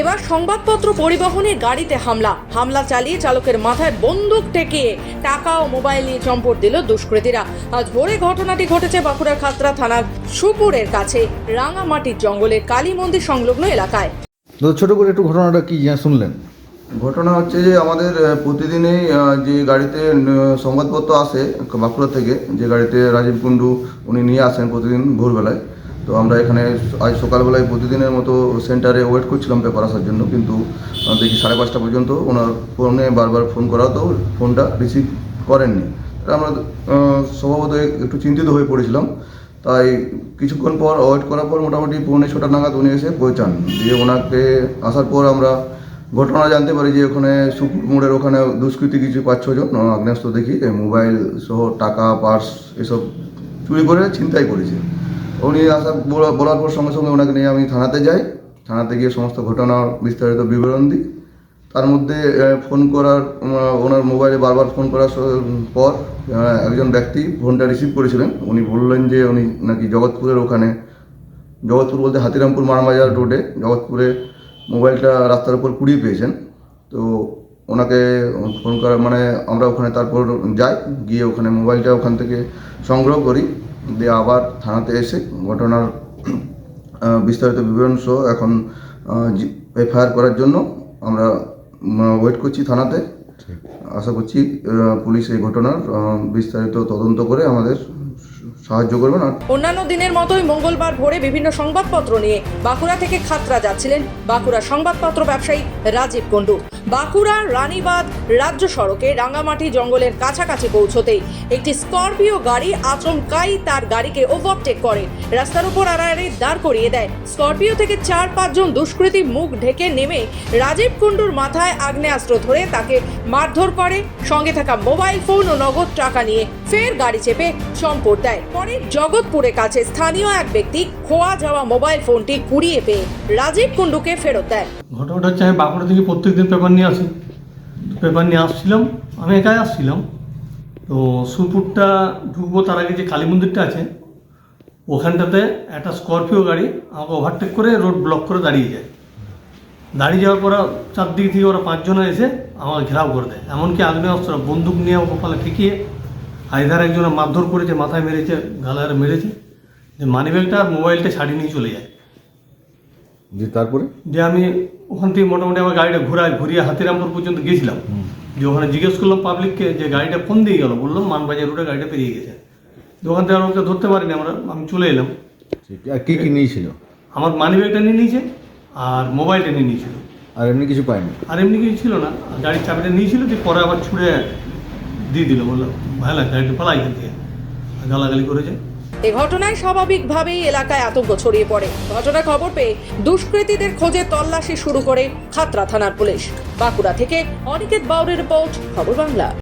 এবার সংবাদপত্র পরিবহনে গাড়িতে হামলা। হামলা চালিয়ে চালকের মাথায় বন্দুক ঠেকিয়ে টাকা ও মোবাইল নিয়ে চম্পট দিল দুষ্কৃতীরা। আজ ভোরে ঘটনাটি ঘটেছে বাঁকুড়ার খাতড়া থানার সুপুরের কাছে রাঙামাটির জঙ্গলের কালী মন্দির সংলগ্ন এলাকায়। ছোট করে একটু ঘটনাটা কি শুনলেন? ঘটনা হচ্ছে যে আমাদের প্রতিদিনই যে গাড়িতে সংবাদপত্র আসে বাঁকুড়া থেকে যে গাড়িতে রাজীব কুণ্ডু উনি নিয়ে আসেন প্রতিদিন ভোরবেলায় তো আমরা এখানে আজ সকালবেলায় প্রতিদিনের মতো সেন্টারে ওয়েট করছিলাম পেপার আসার জন্য, কিন্তু দেখি সাড়ে পাঁচটা পর্যন্ত ওনার ফোনে বারবার ফোন করা তো ফোনটা রিসিভ করেননি। আমরা স্বভাবত একটু চিন্তিত হয়ে পড়েছিলাম। তাই কিছুক্ষণ পর, ওয়েট করার পর মোটামুটি পৌনে ছটা নাগাদ উনি এসে পৌঁছান। দিয়ে ওনাকে আসার পর আমরা ঘটনা জানতে পারি যে ওখানে সুপুর মোড়ের ওখানে দুষ্কৃতী কিছু পাঁচ ছজন আগ্নেয়াস্ত্র দেখি মোবাইল সহ টাকা, পার্স, এসব চুরি করে ছিনতাই করেছে। উনি আসা বলা- বলার পর সঙ্গে সঙ্গে ওনাকে নিয়ে আমি থানাতে যাই। থানাতে গিয়ে সমস্ত ঘটনার বিস্তারিত বিবরণ দিই। তার মধ্যে ফোন করার ওনার মোবাইলে বারবার ফোন করার পর একজন ব্যক্তি ফোনটা রিসিভ করেছিলেন। উনি বললেন যে উনি নাকি জগৎপুরের ওখানে, জগৎপুর বলতে হাতিরামপুর মারমাজার রোডে, জগৎপুরে মোবাইলটা রাস্তার উপর কুড়িয়ে পেয়েছেন। তো ওনাকে ফোন করা মানে আমরা ওখানে তারপর যাই, গিয়ে ওখানে মোবাইলটা ওখান থেকে সংগ্রহ করি। দিয়ে আবার থানাতে এসে ঘটনার বিস্তারিত বিবরণ সহ এখন এফআইআর করার জন্য আমরা ওয়েট করছি থানাতে। আশা করছি পুলিশ এই ঘটনার বিস্তারিত তদন্ত করে আমাদের সাহায্য করবেন। আর অন্যান্য দিনের মতোই মঙ্গলবার ভোরে বিভিন্ন সংবাদপত্র নিয়ে বাঁকুড়া থেকে খাতড়া যাচ্ছিলেন বাঁকুড়া সংবাদপত্র ব্যবসায়ী রাজীব কুণ্ডু বাঁকুড়া রানীবাদ রাজ্য সড়কে রাঙ্গামাটি জঙ্গলের কাছাকাছি পৌঁছতেই একটি স্করপিও গাড়ি আচমকাই তার গাড়িকে ওভারটেক করে। রাস্তার উপর আড়াআড়ি দাঁড় করিয়ে দেয়। স্করপিও থেকে চার পাঁচজন দুষ্কৃতী মুখ ঢেকে নেমে রাজীব কুণ্ডুর মাথায় আগ্নেয়াস্ত্র ধরে তাকে মারধর করে। সঙ্গে থাকা মোবাইল ফোন ও নগদ টাকা নিয়ে ফের গাড়ি চেপে চম্পট দেয়। পরে জগৎপুরের কাছে স্থানীয় এক ব্যক্তি খোয়া যাওয়া মোবাইল ফোনটি কুড়িয়ে পেয়ে রাজীব কুণ্ডুকে ফেরত দেয়। ঘটনাটা হচ্ছে আমি বাঁকুড়া থেকে প্রত্যেকদিন পেপার নিয়ে আসি। পেপার নিয়ে আসছিলাম, আমি একাই আসছিলাম। তো সুপুরটা ঢুকবো তার আগে যে কালী মন্দিরটা আছে, ওখানটাতে একটা স্করপিও গাড়ি আমাকে ওভারটেক করে রোড ব্লক করে দাঁড়িয়ে যায়। দাঁড়িয়ে যাওয়ার পর চারদিক থেকে ওরা পাঁচজনে এসে আমাকে ঘেরাও করে দেয়। এমনকি আগ্নেয়াস্ত্র বন্দুক নিয়ে কপালে ঠেকিয়ে আইধার একজনে মারধর করেছে, মাথায় মেরেছে গালায় মেরেছে। যে মানিব্যাগটা আর মোবাইলটা ছাড়িয়ে নিয়ে চলে যায়। যে তারপরে? যে আমি ওখান থেকে মোটামুটি আমার গাড়িটা ঘুরায় ঘুরিয়ে হাতিরামপুর পর্যন্ত গেছিলাম। যে ওখানে জিজ্ঞেস করলাম পাবলিককে যে গাড়িটা কোন দিয়ে গেল? বললাম মানবাজার রোডে গাড়িটা পেরিয়ে গেছে। তো ওখান থেকে আর ওকে ধরতে পারিনি আমরা আমি চলে এলাম। ঠিক। আর কি কি নিয়েছিল আমার মানি ব্যাগটা নিয়ে নিয়েছে আর মোবাইলটা নিয়ে নিয়েছিল। আর এমনি কিছু পায়নি? আর এমনি কিছু ছিল না। গাড়ির চাবিটা নিয়েছিল যে পরে আবার ছুঁড়ে দিয়ে দিল। বললাম ভালো গাড়িটা পালাই এখান থেকে। গালাগালি করেছে। এ ঘটনায় স্বাভাবিকভাবেই এলাকায় আতঙ্ক ছড়িয়ে পড়ে। ঘটনা খবর পেয়ে দুষ্কৃতীদের খোঁজে তল্লাশি শুরু করে খাতরা থানার পুলিশ। বাঁকুড়া থেকে অনিকেত বাউরের রিপোর্ট, খবর বাংলা।